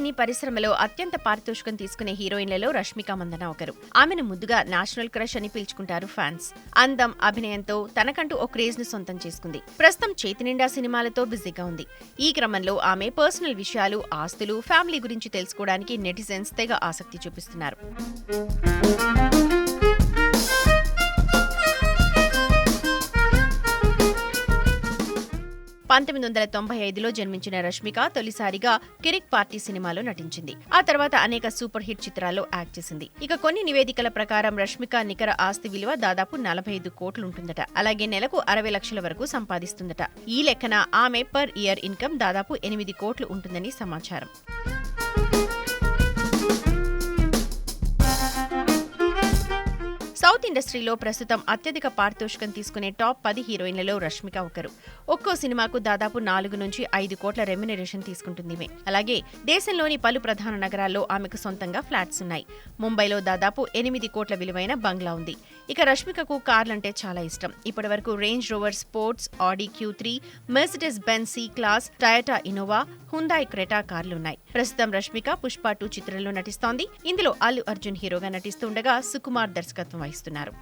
సినీ పరిశ్రమలో అత్యంత పారితోషికం తీసుకునే హీరోయిన్లలో రష్మిక మందన ఒకరు. ఆమెను ముద్దుగా నేషనల్ క్రష్ అని పిలుచుకుంటారు ఫ్యాన్స్. అందం అభినయంతో తనకంటూ ఓ క్రేజ్ను సొంతం చేసుకుంది. ప్రస్తుతం చేతి నిండా సినిమాలతో బిజీగా ఉంది. ఈ క్రమంలో ఆమె పర్సనల్ విషయాలు ఆస్తులు ఫ్యామిలీ గురించి తెలుసుకోవడానికి నెటిజన్స్ తెగ ఆసక్తి చూపిస్తున్నారు. పంతొమ్మిది వందల తొంభై ఐదులో జన్మించిన రష్మిక తొలిసారిగా కిరిక్ పార్టీ సినిమాలో నటించింది. ఆ తర్వాత అనేక సూపర్ హిట్ చిత్రాల్లో యాక్ట్ చేసింది. ఇక కొన్ని నివేదికల ప్రకారం రష్మిక నికర ఆస్తి విలువ దాదాపు నలభై ఐదు కోట్లుంటుందట అలాగే నెలకు అరవై లక్షల వరకు సంపాదిస్తుందట. ఈ లెక్కన ఆమె పర్ ఇయర్ ఇన్కమ్ దాదాపు ఎనిమిది కోట్లు ఉంటుందని సమాచారం. సౌత్ ఇండస్ట్రీలో ప్రస్తుతం అత్యధిక పారితోషికం తీసుకునే టాప్ పది హీరోయిన్లలో రష్మిక ఒకరు. ఒక్కో సినిమాకు దాదాపు నాలుగు నుంచి ఐదు కోట్ల రెమ్యునరేషన్ తీసుకుంటుంది అలాగే దేశంలోని పలు ప్రధాన నగరాల్లో ఆమెకు సొంతంగా ఫ్లాట్స్ ఉన్నాయి. ముంబైలో దాదాపు ఎనిమిది కోట్ల విలువైన బంగ్లా ఉంది. ఇక రష్మికకు కార్లు అంటే చాలా ఇష్టం. ఇప్పటి వరకు Range Rover Sports Audi Q three Mercedes Benz C class Toyota Innova Hyundai Creta కార్లున్నాయి. ప్రస్తుతం రష్మిక పుష్ప టూ చిత్రంలో నటిస్తోంది. ఇందులో అల్లు అర్జున్ హీరోగా నటిస్తుండగా సుకుమార్ దర్శకత్వం వహిస్తున్నారు.